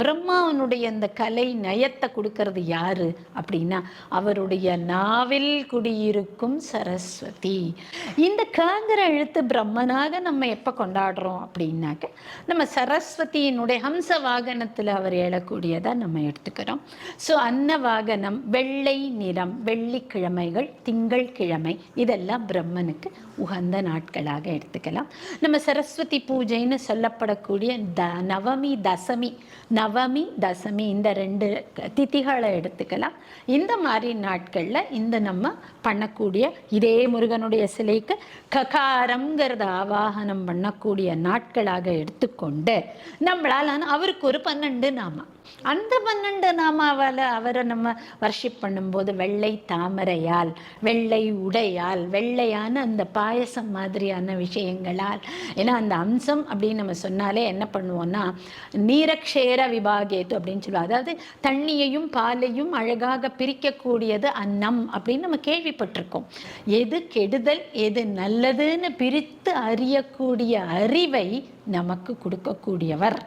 பிரம்மாவனுடைய அந்த கலை நயத்தை கொடுக்கறது யாரு அப்படின்னா அவருடைய நாவில் குடியிருக்கும் சரஸ்வதி. இந்த காங்கிற எழுத்து பிரம்மனாக நம்ம எப்போ கொண்டாடுறோம் அப்படின்னாக்க நம்ம சரஸ்வதியினுடைய ஹம்ச வாகனத்தில் அவர் எழக்கூடியதா நம்ம எடுத்துக்கிறோம். ஸோ அன்ன வாகனம் வெள்ளை நிறம் வெள்ளிக்கிழமைகள் திங்கள் கிழமை இதெல்லாம் பிரம்மனுக்கு உகந்த நாட்களாக எடுத்துக்கலாம். நம்ம சரஸ்வதி பூஜைன்னு சொல்லப்படக்கூடிய த நவமி தசமி நவமி தசமி இந்த ரெண்டு திதிகளை எடுத்துக்கலாம். இந்த மாதிரி நாட்களில் இந்த நம்ம பண்ணக்கூடிய இதே முருகனுடைய சிலைக்கு ககாரங்கிறத ஆவாகனம் பண்ணக்கூடிய நாட்களாக எடுத்துக்கொண்டு நம்மளால் அவருக்கு ஒரு பன்னெண்டு நாம. அந்த பன்னெண்டு நாமாவால் அவரை நம்ம வர்ஷிப் பண்ணும்போது வெள்ளை தாமரையால் வெள்ளை உடையால் வெள்ளையான அந்த பாயசம் மாதிரியான விஷயங்களால். ஏன்னா அந்த அம்சம் அப்படின்னு நம்ம சொன்னாலே என்ன பண்ணுவோம்னா நீரக்ஷேர விபாகேத்து அப்படின்னு சொல்லுவோம். அதாவது தண்ணியையும் பாலையும் அழகாக பிரிக்கக்கூடியது அன்னம் அப்படின்னு நம்ம கேள்விப்பட்டிருக்கோம். எது கெடுதல் எது நல்லதுன்னு பிரித்து அறியக்கூடிய அறிவை நமக்கு கொடுக்கக்கூடியவர்.